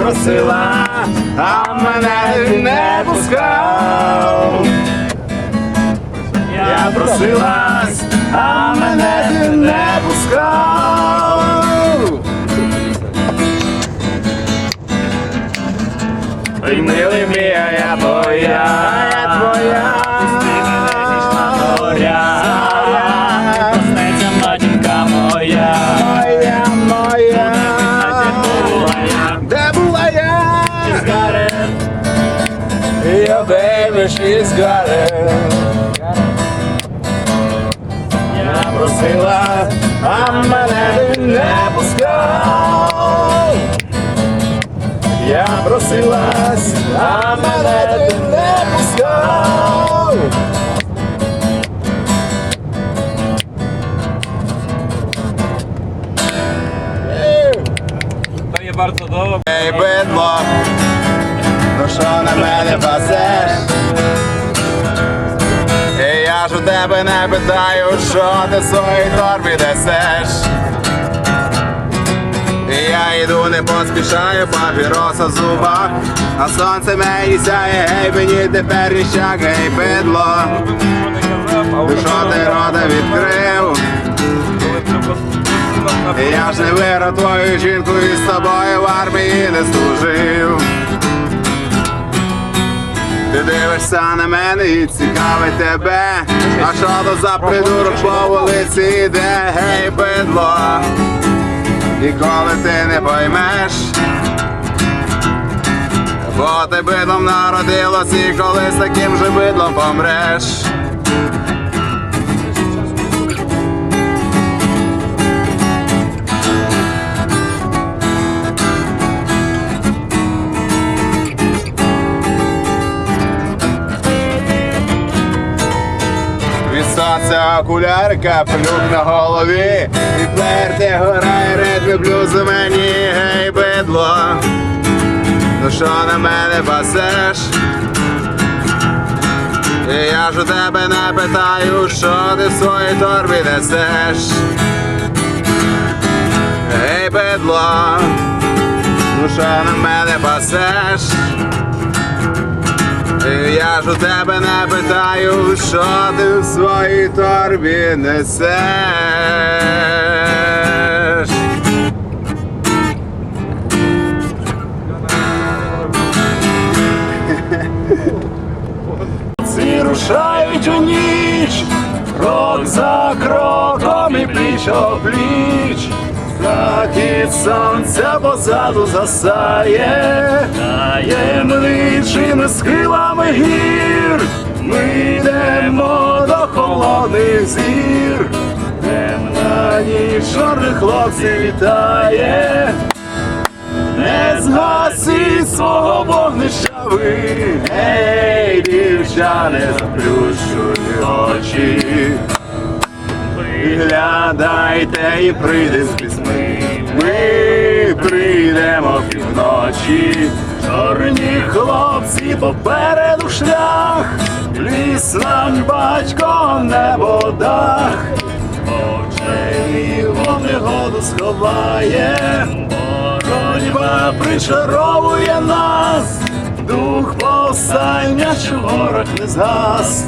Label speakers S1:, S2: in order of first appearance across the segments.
S1: просила, а мене не пускав. Я просилась, а мене не пускав. Ой, милий мій, а я твоя, я твоя. На мене пасеш? І я ж у тебе не питаю, що ти в своїй торбі несеш. Я йду, не поспішаю, папіроса в зубах, а сонце мені сяє, гей, мені тепер ніщак, гей, бидло. Що ти рота відкрив? Я ж не виру твою жінку і з тобою в армії не служив. Ти дивишся на мене і цікавить тебе. А що то за придурок по вулиці йде, гей, бидло. І коли ти не поймеш, бо ти бидлом народилось і колись таким же бидлом помреш. Від сонця окуляри, капелюк на голові І плерти грає ритми блюзу мені, гей, бидло Ну що на мене пасеш? І я ж у тебе не питаю, що ти в своїй торбі несеш Гей, бидло, ну що на мене пасеш? Я ж у тебе не питаю, що ти в своїй торбі несеш. Ці рушають у ніч, крок за кроком і пліч опліч. Захід сонця позаду засає, таємничими схилами гір. Ми йдемо до холодних зір, темна ніч чорних хлопців вітає. Не згасіть свого вогнища ви, ей, дівчане, заплющуй очі. Виглядайте і прийде з пісьми. Ми прийдемо півночі, чорні хлопці попереду шлях, ліс нам батько небо дах, очей негоду сховає, боротьба причаровує нас, дух повстання, що ворог не згас.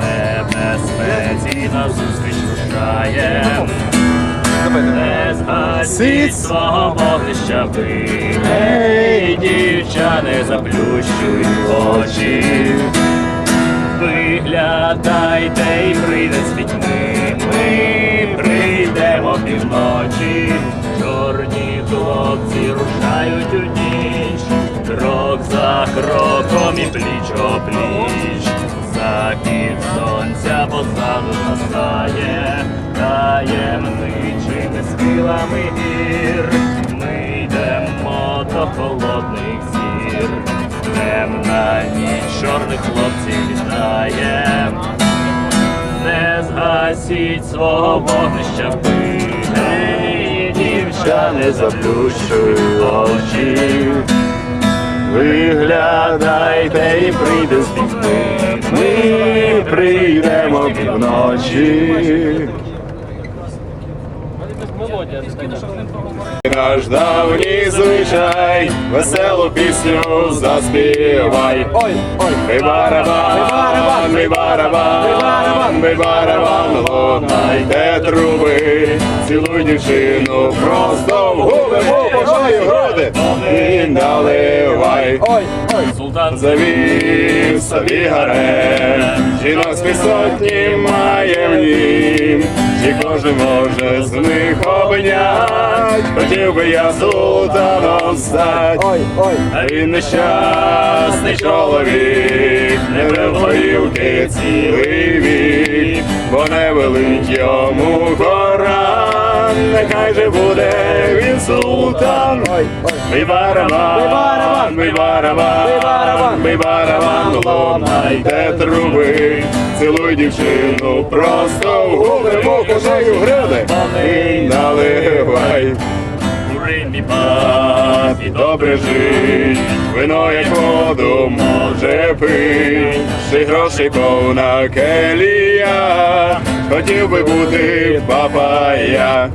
S2: Небезпеці назустріч рушає, не згасіть свого вогнища ви, Ей, дівчани, заплющуй очі. Виглядайте і прийде з пітьми, ми прийдемо півночі, чорні хлопці рушають у ніч, крок за кроком і пліч опліч, захід сонця позаду настає, таємничими схилами гір, ми йдемо до холодних зір. Темна ніч чорних хлопців вітає, не згасіть свого вогнища ви, Ей, дівчани, заплющуй очі. Виглядайте і прийде з пітьми, ми прийдемо півночі.
S3: Мелодія.
S2: Наш давній звичай, веселу пісню заспівай.
S3: Ой, ой.
S2: Ми барабан, ми барабан, ми барабан, лунайте труби, цілуй дівчину просто в губи,
S1: Пошли груди.
S2: і наливай.
S3: Ой, ой.
S2: Султан завів собі гарем, жінок з сотні має чи кожен може з них обнять, хотів би я султаном стать. А він нещасний чоловік, не вилоївки цілий вік, бо не велить йому Коран, нехай же буде він султан. Ми барабан,
S3: Ми барабан,
S2: ми барабан,
S3: барабан,
S2: лунайте труби, цілуй дівчину просто в губи, муку шию в груди і наливай. Пати, добре жить, вино як воду може пить, й грошей повна келія, хотів би бути папая.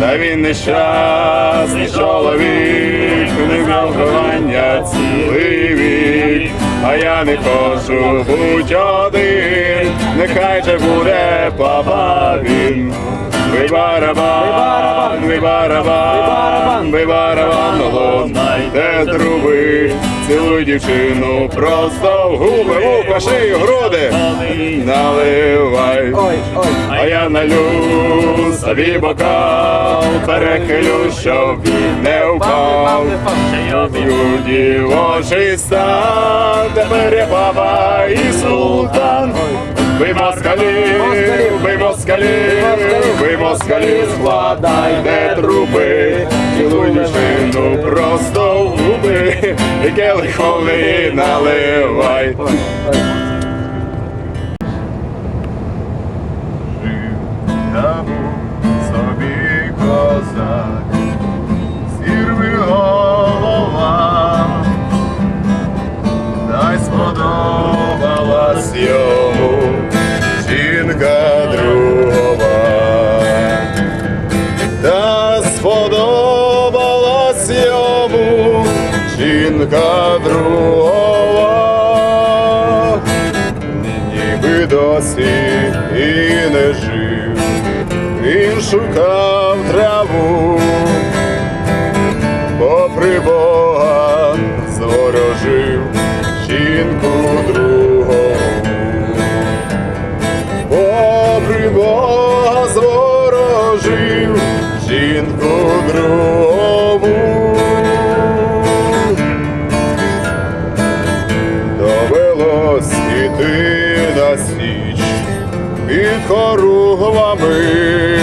S2: Та він нещасний чоловік, не знав кохання цілий. Вік, а я не хочу будь один, нехай же буде папа він. Ви барабан, ви барабан, ви барабан, лунайте труби, цілуй дівчину просто в губи, вуха, шию, груди, наливай. А я налю собі бокал, перехилю, щоб він не впав. Б'ю дівочий стан, тепер я баба і султан. Ви москалі, ви москалі, ви москалі, складайте труби, цілуй дівчину просто в губи, і келиховий наливай.
S1: Жінка другого. Ніби досі і не жив, він шукав траву, попри Бога довелось іти на січ під хоругвами,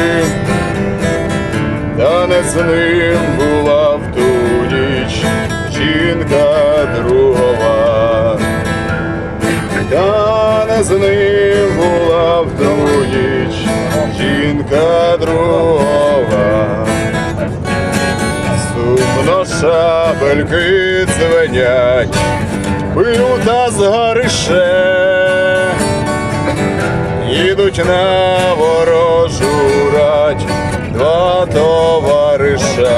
S1: та не з ним була в ту ніч жінка другова, та не з ним була в ту ніч жінка другова. Сумно шабельки дзвенять, пил та їдуть на ворожу рать два товариша,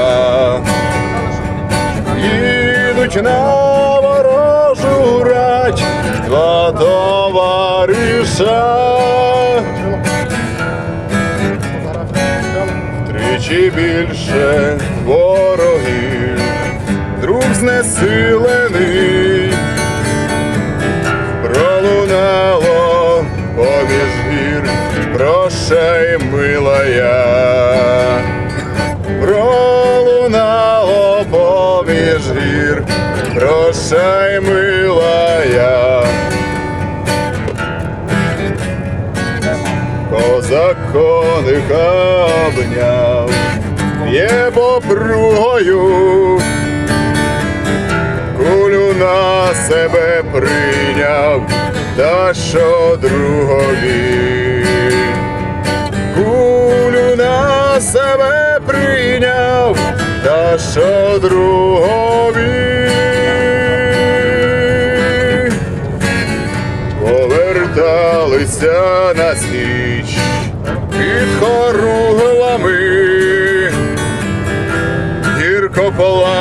S1: їдуть на ворожу рать два товариша. Тричі більше ворогів, друг знесилений, обняв, є попругою, кулю на себе прийняв, та що другові, кулю на себе прийняв, та що другові. поверталися на сніч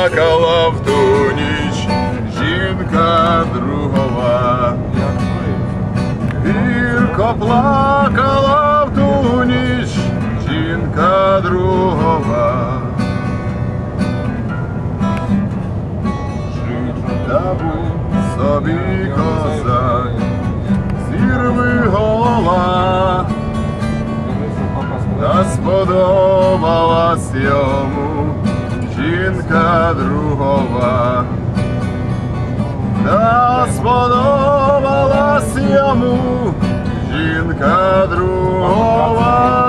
S1: плакала в ту ніч жінка другова. Гірко плакала в ту ніч жінка другова. Жита був собі козак, зірви голова, та сподобалась йому жінка другова, та сподобалась йому жінка другова.